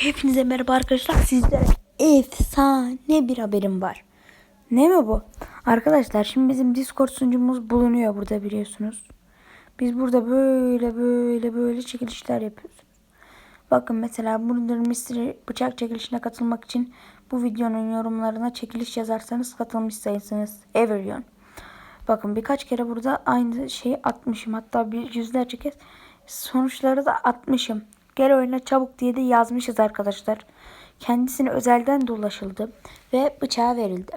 Hepinize merhaba arkadaşlar. Sizlere efsane bir haberim var. Ne mi bu? Arkadaşlar şimdi bizim Discord sunucumuz bulunuyor burada biliyorsunuz. Biz burada böyle böyle böyle çekilişler yapıyoruz. Bakın mesela burada mystery bıçak çekilişine katılmak için bu videonun yorumlarına çekiliş yazarsanız katılmış sayısınız. Everyon. Bakın birkaç kere burada aynı şeyi atmışım. Hatta bir yüzlerce kez sonuçları da atmışım. Gel oyna çabuk diye de yazmışız arkadaşlar. Kendisine özelden de ulaşıldı ve bıçağı verildi.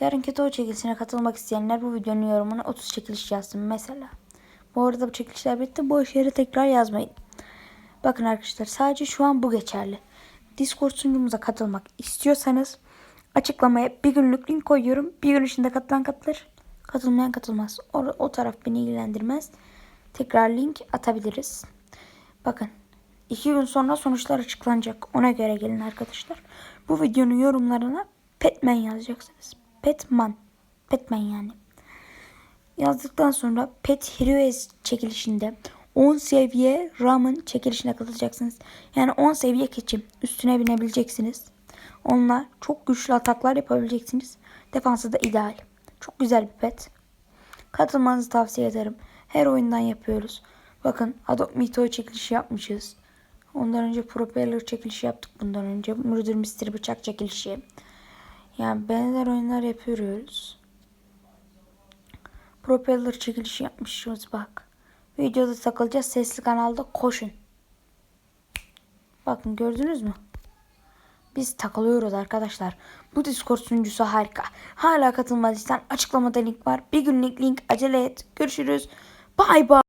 Yarınki toy çekilişine katılmak isteyenler bu videonun yorumuna 30 çekiliş yazsın mesela. Bu arada bu çekilişler bitti. Bu işleri tekrar yazmayın. Bakın arkadaşlar sadece şu an bu geçerli. Discord sunucumuza katılmak istiyorsanız açıklamaya bir günlük link koyuyorum. Bir gün içinde katılan katılır. Katılmayan katılmaz. O, o taraf beni ilgilendirmez. Tekrar link atabiliriz. Bakın iki gün sonra sonuçlar açıklanacak. Ona göre gelin arkadaşlar. Bu videonun yorumlarına Petman yazacaksınız. Petman. Petman yani. Yazdıktan sonra Pet Heroes çekilişinde 10 seviye Ram'ın çekilişine katılacaksınız. Yani 10 seviye keçim. Üstüne binebileceksiniz. Onunla çok güçlü ataklar yapabileceksiniz. Defansı da ideal. Çok güzel bir pet. Katılmanızı tavsiye ederim. Her oyundan yapıyoruz. Bakın Adopt Me Toy çekilişi yapmışız. Ondan önce Propeller çekilişi yaptık bundan önce. Murder Mystery bıçak çekilişi. Yani benzer oyunlar yapıyoruz. Propeller çekilişi yapmışız bak. Videoda takılacağız. Sesli kanalda koşun. Bakın gördünüz mü? Biz takılıyoruz arkadaşlar. Bu Discord sunucusu harika. Hala katılmadıysan açıklamada link var. Bir günlük link acele et. Görüşürüz. Bay bay.